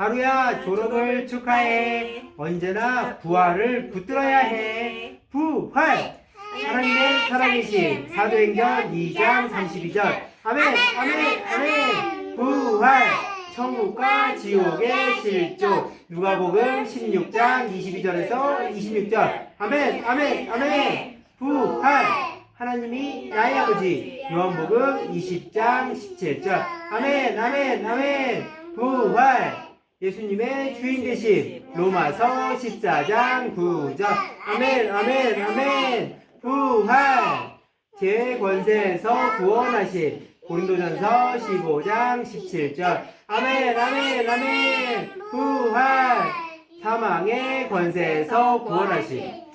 하루야 졸업을 축하해. 언제나 부활을 붙들어야 해. 부활! 하나님의 살아계신 사도행전 2장 32절. 아멘, 아멘, 아멘. 부활! 천국과 지옥의 실조. 누가복음 16장 22절에서 26절. 아멘, 아멘, 아멘. 부활! 하나님이 나의 아버지. 요한복음 20장 17절. 아멘, 아멘, 아멘. 부활! 예수님의 주인 되신 로마서 14장 9절. 아멘, 아멘, 아멘. 부활! 제 권세에서 구원하신 고린도전서 15장 17절. 아멘, 아멘, 아멘. 부활! 사망의 권세에서 구원하신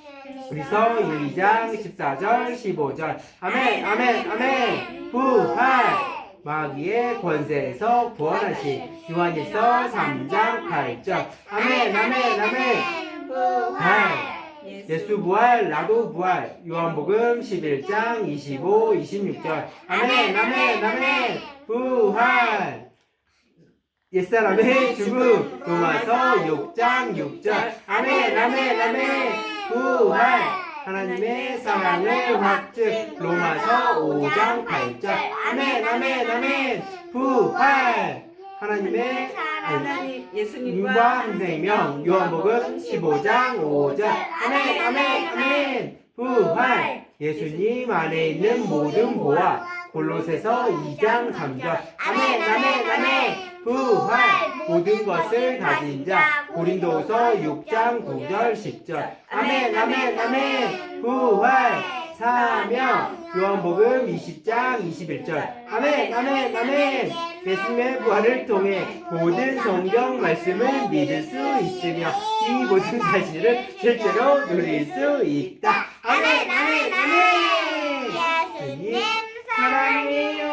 우리서 2장 14절 15절 아멘 아멘 아멘 부활 마귀의 권세에서 구원하신 요한일서 3장 8절. 아멘 아멘 아멘. 부활. 예수 부활 나도 부활. 요한복음 11장 25 26절. 아멘 아멘 아멘. 부활. 옛사람의 죽음 로마서 6장 6절. 아멘 아멘 아멘. 부활. 하나님의 사랑을 확증. 로마서 5장 8절 아멘 아멘 아멘 부활. 하나님의 하나님 예수님과 님과 한 생명 요한복음 15장 5절. 아멘 아멘 아멘 부활. 예수님 안에 있는 모든 보화. 골로새서 2장 3절. 아멘 아멘 아멘 부활. 모든 것을 가진 자. 고린도서 6장 9절 10절. 아멘 아멘 아멘. 부활 사명 요한복음 20장 21절. 아멘 아멘 아멘 예수님의 부활을 통해 모든 성경 말씀을 믿을 수 있으며 이 모든 사실을 실제로 누릴 수 있다. 아멘 아멘 아멘 예수님 사랑해요.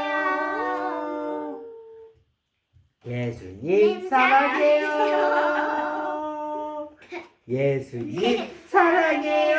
예수님 사랑해요. 예수님 사랑해요